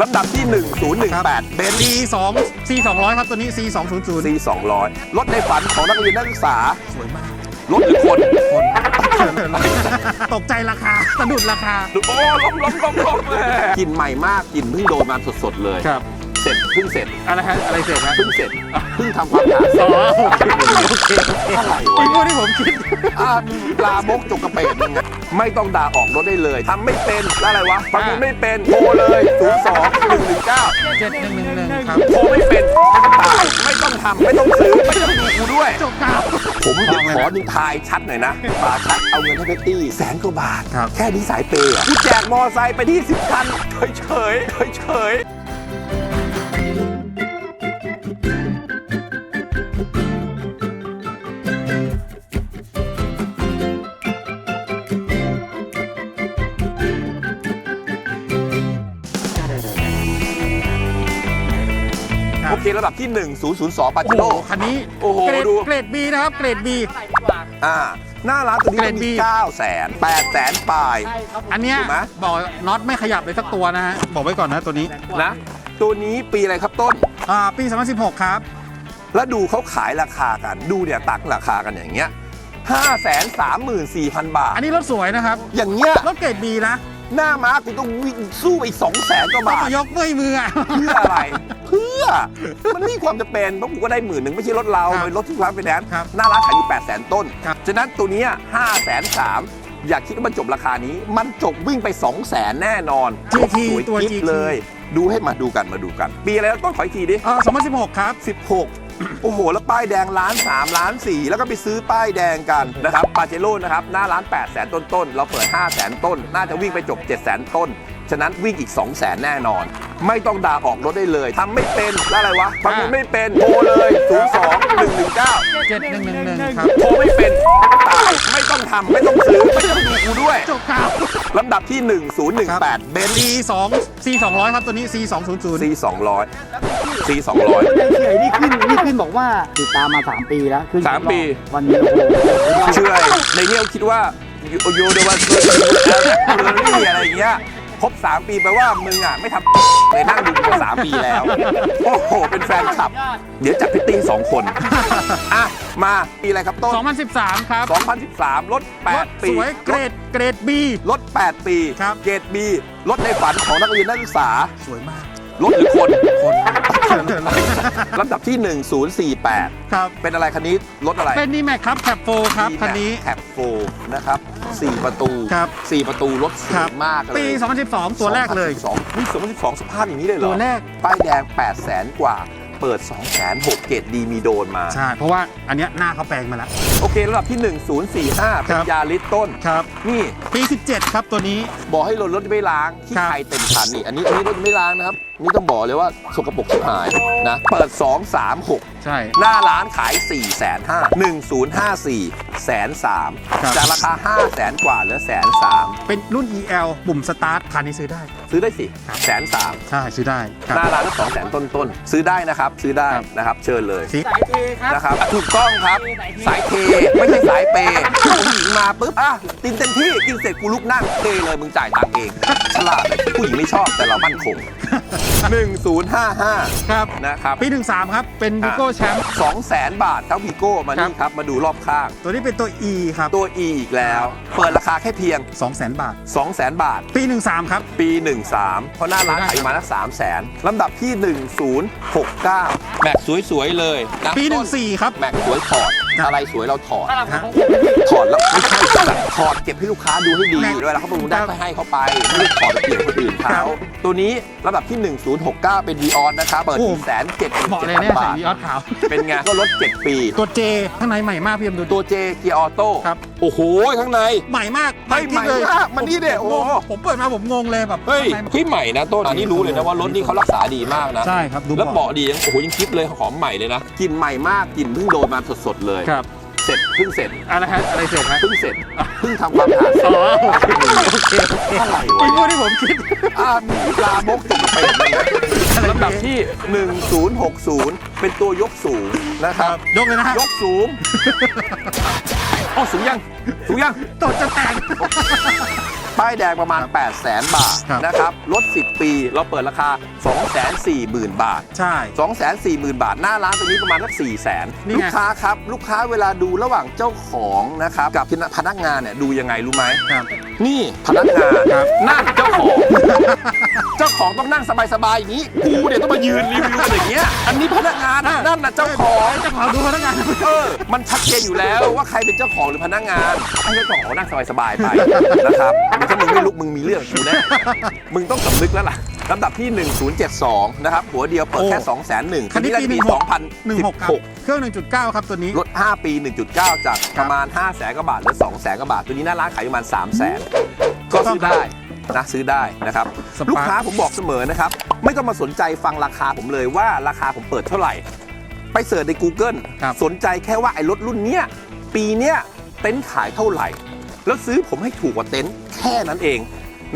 ลำดับที่ 1018 เบนซ์ C 2 C 200ครับตัวนี้ C 2 0 0 C 200รถในฝันของนักเรียนนักศึกษา สวยมากรถหรือคนคนตกใจราคาสะดุดราคา โอ้ล้มล้มล้มล้มเลยกลิ่นใหม่มากกลิ่นเพิ่งโดนมาสดๆเลยครับ เสร็จเพิ่งเสร็จ อะไรฮะ อะไรเสร็จฮะเพิ่งเสร็จเพิ่งทำความสะอาดเสร็อ๋จอโอเคโอเคอะไรไอ้วะพวกที่ผมคิด อ่าปลาบกจกกระเปดยังไงไม่ต้องด่าออกรถได้เลยทำไม่เป็นแล้วอะไรวะประมูลไม่เป็นโทรเลย02 119 7111ครับ โทรไม่เป็นตายไม่ต้องทำไม่ต้องซื้อไม่ต้องดูกูด้วย จบข่าว ผมเดี๋ยวขอหนึ่งทายชัดหน่อยนะปาชัดเอาเงินให้เพตตี้แสนกว่าบาท ครับ แค่นี้สายเปย์อะกูแจกมอไซค์ไปที่สิบคันเฉยเฉยเฉย เฉยครับโอเคระดับที่ 1002ปาโอ้จิโหโร่ คันนี้โอ้โหเกรดดู เกรด B นะครับ เกรด B อ่า หน้าร้านตัวนี้เกรดมัน B มี9แสน8แสนปลายอันเนี้ยถูกไหม บอกน็อตไม่ขยับเลยสักตัวนะฮะ บอกไว้ก่อนนะตัวนี้ นะ ตัวนี้ปีอะไรครับต้น อ่า ปี 2016 ครับ แล้วดูเขาขายราคากัน ดูเนี่ยตักราคากันอย่างเงี้ย5 3 4 0 0 0 บาท อันนี้รถสวยนะครับ อย่างเงี้ย รถเกรด B นะหน้าม้ากูต้องวิ่งสู้ไปอีกสองแสนกว่าต้องบาทมายกด้วยมืออะ เพื่ออะไรเพื่อ มันไม่มีความจำเป็นเพราะกูก็ได้หมื่นหนึ่งไม่ใช่รถเราครับเป็นรถที่ร้านไฟแนนซ์ครับหน้าร้านขายอยู่8 0 0 0 0 ต้น ครับ ฉะนั้นตัวเนี้ห้าแสนสามอยากคิดว่ามันจบราคานี้ มันจบวิ่งไป 2 0 0แสนแน่นอน GT สวยตัว กิ๊บ GT เลย ดูให้มาดูกันมาดูกัน ปีอะไรแล้วต้นขออีกทีดิ เอ่อ2016 ครับ 16 โอ้โห แล้วป้ายแดงล้าน3ล้าน 4 แล้วก็ไปซื้อป้ายแดงกันนะครับปาเจโร่นะครับ หน้าร้าน 8 0 0แสนต้นต้นๆเราเปิด 5 0 0แสนต้น น่าจะวิ่งไปจบ 7 0 0แสนต้น ฉะนั้นวิ่งอีก 2 0 0แสนแน่นอน ไม่ต้องด่าออกรถได้เลยทำไม่เป็นแล้วอะไรวะประมูลไม่เป็นโทรเลย02 119 7111ครับโทรไม่เป็นตายไม่ต้องทำไม่ต้องซื้อไม่ต้องดูกูด้วยจบข่าวลำดับที่ 1018เบนซ์ C 2 C 200ครับตัวนี้ C 2 0 0 C 200 C 200ใจเฉยนี่ขึ้นนี่ขึ้นบอกว่าติดตามมา 3 ปีแล้วขึ้นสามปี วันนี้โอ้โหเชื่อในเนี้ยคิดว่าโยโยเดวันเซอร์รี่อะไรอย่างเงี้ย ครบ 3 ปีแปลว่ามึงอะไม่ทำเลยนั่งดูกูมาสามปีแล้ว โอ้โห เป็นแฟนคลับ เดี๋ยวจัดพิตตี้สองคน อะ มาปีอะไรครับต้น 2013 ครับ2013รถรถ8 ปี สวยเกรดเกรด B รถ8ปี ครับ เกรดบีรถในฝันของนักเรียนนักศึกษา สวยมาก รถหรือคน คน ลำดับที่ 1048 ครับ เป็นอะไรคันนี้ รถอะไรเป็นนี่แม็กครับแคปโฟครับคันนี้แท็บโฟนะครับ 4 ประตู ครับ 4 ประตูรถสครัวบยมากเลยปี 2012 ตัวแรกเลย 2012นี่2012สภาพอย่างนี้เลยเหรอตัวแรก ป้ายแดง 8 0 0แสนกว่า เปิด2 0 0 0 0 6เกรดดีมีโดนมา ใช่ เพราะว่าอันเนี้ยหน้าเขาแปลงมาแล้ว โอเคระดับที่ 1045 เป็นครับ ยาลิสต้น ครับ นี่ ปี 17 ครับตัวนี้ บอกให้รถรถไม่ล้างที่ครับ ไทยเต็มคันนี่อันนี้อันนี้รถไม่ล้างนะครับ นี่ต้องบอกเลยว่าสกปรกชิบหายนะ เปิด 2 3 6 ใช่ หน้าร้านขาย 4 5 0 0 1054 แสนสามครับ จากราคา5 0 0แสนกว่าเหลือแสนสามเป็นรุ่น EL ปุ่มสตาร์ทคันนี้ซื้อได้ ซื้อได้สิครับแสนสามใช่ ซื้อได้ครัหน้าร้านก็สองแสนต้นต้นๆซื้อได้นะครับ ซื้อได้ครับ นะครับ เชิญเลยสี สายเทครับ นะครับถูกต้องครับ สายเทไม่ใช่สายเปย์ผู้หญิงมาปุ๊บอะกินเต็มที่กินเสร็จกูลุกนั่งเทเลยมึงจ่ายตังค์เอง ฉลาดเลยผู้หญิงไม่ชอบแต่เรามั่นคง 1055 ครับนะครับ ปี 13 ครับ เป็นวิโก้แชมป์2แสนบาททั้งวีโก้มานี่ครับ มาดูรอบข้าง ตัวนี้เป็นตัว E ครับ ตัว E อีกแล้ว เปิดราคาแค่เพียง 200,000 บาท 200,000 บาท ปี 13 ครับ ปี 13 เพราะหน้าร้านขายอยู่มาละ3แสนลำดับที่ 1069 แม็กสวยๆเลยนะปีต้น14 ครับ แม็กสวยถอดครับอะไรสวยเราถอดถ้าเราฮะของเก็บไว้ที่ถอดแล้วไม่ใช่ แบบถอดเก็บให้ลูกค้าดูให้ดีแม็กเวลาเขาประมูลได้ครับก็ให้เขาไปไม่ได้ถอดไปเปลี่ยนคนอื่นครัเขาบตัวนี้ลำดับที่ 1069 เป็น v ีออนนะครับเปิดโอ้ที่แสนเจ็ดเหมาะเลยเนี่ยบาใส่ทวีออสขาว เป็นไงก็ลด 7 ปี ตัว J ข้างในใหม่มากพี่เอ็มดูตัวเจเกียร์ออโต้ครับ โอ้โหข้างใน ใหม่มากเฮ้ยจริงเลยใหม่มากมันนี่เนี่ยผมโอ้งงผมเปิดมาผมงงเลยแบบเฮ้ยข้างในพี่ใหม่นะต้นอันนี้รู้เลยนะว่ารถนี่เขารักษาดีมากนะใช่ครับดูแล้วเบาะเบาะดียังโอ้โหยังคลิปเลยหอมใหม่เลยนะกลิ่นใหม่มากกลิ่นเพิ่งโดนมาสดๆเลย ครับ เสร็จเพิ่งเสร็จอะไรฮะอะไรเสร็จฮะเพิ่งเสร็จเพิ่งทำความสะอาดเสร็อ๋จอโอเคโอเคโอเคอะไรไอ้วะพวกที่ผมคิดอ่าปลาบกจกกระเป็นลำดับที่ 1060 เป็นตัวยกสูงนะครับ ยกเลยนะฮะยกสูงอ๋อสูงยัง สูงยังตดจะแตก ป้ายแดงประมาณ 8 0 0แสนบาทครับ นะครับรถ10 ปีเราเปิดราคา 2 4 0 0 0 0 บาท ใช่ 2 4 0 0 0 0 บาท หน้าร้านตัวนี้ประมาณสัก4 0 0 0 0นี่ไง ลูกค้าครับ ลูกค้าเวลาดูระหว่างเจ้าของนะครับ กับพนักงานเนี่ยดูยังไงรู้ไหม ครับ นี่พนักงานครับ นั่นเจ้าของ เจ้าของต้องนั่งสบายๆอย่างนี้กูเนี่ยต้องมายืนรีวิวกันอย่างเงี้ยอันนี้พนักงานนะนั่นน่ะเจ้าของเจ้าของดูพนักงานเออมันชัดเจนอยู่แล้วว่าใครเป็นเจ้าของหรือพนักงานให้เจ้าของเขานั่งสบายๆไปนะครับ ถ้ามึงไม่ลุกมึงมีเรื่องกับกูแน่มึงต้องสำนึกแล้วล่ะลำดับที่ 1072 นะครับ หัวเดียวเปิดแค่โอ้2 0 0 0 0 0คันนี้ปีปี16ครับ2016 เครื่อง 1.9 ครับตัวนี้ ลด 5 ปี 1.9 จากประมาณ 5 0 0แสนกว่าบาทเหลือ 2 0 0แสนกว่าบาท ตัวนี้หน้าร้านขายประมาณ 3 0 0แสนก็ซื้อได้นะซื้อได้นะครับสปาร์คลูกค้าผมบอกเสมอนะครับ ไม่ต้องมาสนใจฟังราคาผมเลยว่าราคาผมเปิดเท่าไหร่ ไปเสิร์ชใน Google ครับสนใจแค่ว่าไอ้รถรุ่นเนี้ยปีเนี้ยเต็นท์ขายเท่าไหร่ แล้วซื้อผมให้ถูกกว่าเต็นท์แค่นั้นเอง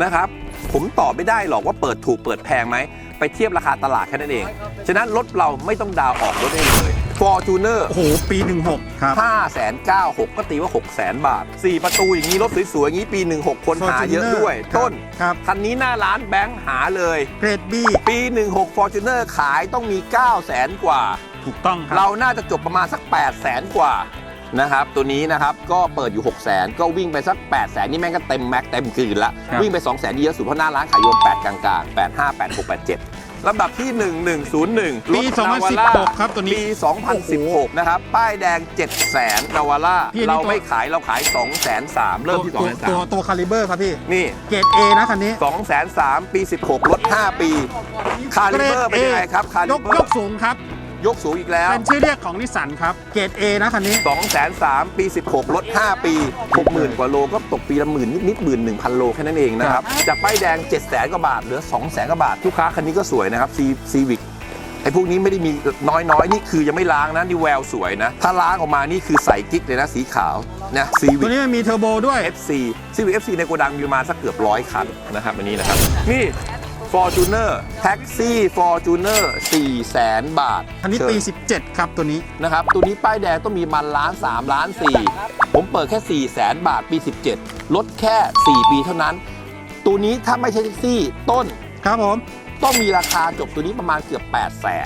นะครับ ผมตอบไม่ได้หรอกว่าเปิดถูกเปิดแพงไหม ไปเทียบราคาตลาดแค่นั้นเอง ฉะนั้นรถเราไม่ต้องดาวน์ออกรถได้เลย Fortuner โอ้โห ปี 16 ครับ 5 9 0 0 0 6ก็ตีว่า6 0 0 0 0 0 บาท 4 ประตูอย่างนี้รถสวยๆ อย่างนี้ปี 16 คนหาเยอะด้วย Fortuner ต้น ครับ คันนี้หน้าร้านแบงค์หาเลย เกรด B ปี 16 Fortuner ขายต้องมี 9 0 0 0 0 0 กว่า ถูกต้องครัเราน่าจะจบประมาณสัก 8 0 0 0 0 0 กว่า นะครับตัวนี้นะครับก็เปิดอยู่ 6 0 0 0 0 0ก็วิ่งไปสัก 8 0 0 0 0 0นี่แม่งก็เต็มแม็กเต็มคืนละครับ วิ่งไป 2 0 0 0 0 0นี่เยอะสุดเพราะหน้าร้านขายโยม8 กลางๆ 8 5 8 6 8 7ลำดับที่ 1101ปี รถ2016 ครับตัวนี้ ปี 2016 นะครับ ป้ายแดง7 0 0 0 0 0นาวาร่าพี่อันนี้เราตัว ไม่ขายเราขาย2 3 0 0 0เริ่มที่ 2 ตัว3ตัวตัวคาลิเบอร์ครับพี่ นี่ เกรด A นะคันนี้2 3 0 0ปี 16 ลด 5 ปี คาลิเบอร์เป็นยังไงครับคาลิยกเบอยกร์สูงครับ ยกสูงอีกแล้ว เป็นชื่อเรียกของนิสสันครับ เกรด A นะคันนี้2 3 0 0ปี 16 ลด 5 ปี 60,000 กว่าโลก็ตกปีละหมื่นนิดๆหมื่นหนึ่งพันโลแค่นั้นเองนะครับ จากป้ายแดง 7 0 0 0 0กว่าบาท เหลือ 2 0 0 0 0กว่าบาท ลูกค้าคันนี้ก็สวยนะครับซีวิกไอ้พวกนี้ไม่ได้มีน้อยๆ นี่คือยังไม่ล้างนะ นี่แววสวยนะ ถ้าล้างออกมานี่คือใสกิ๊กเลยนะสีขาวนะซีวิตัวกนี้มันมีเทอร์โบด้วย FC ซีวิก FC ในโกดังมีประมาณสักเกือบร้อยคันนะครับอันนี้นะครับนี่ Fortuner Taxi Fortuner 4แสนบาทคันนี้ปี เชิญ17 ครับตัวนี้ นะครับ ตัวนี้ป้ายแดงต้องมีมันล้าน3ล้าน4ผมเปิดแค่4แสนบาทปี 17 ลดแค่ 4 ปีเท่านั้น ตัวนี้ถ้าไม่ใช่แท็กซี่ต้นครับผม ต้องมีราคาจบตัวนี้ประมาณเกือบ 8 0 0แสน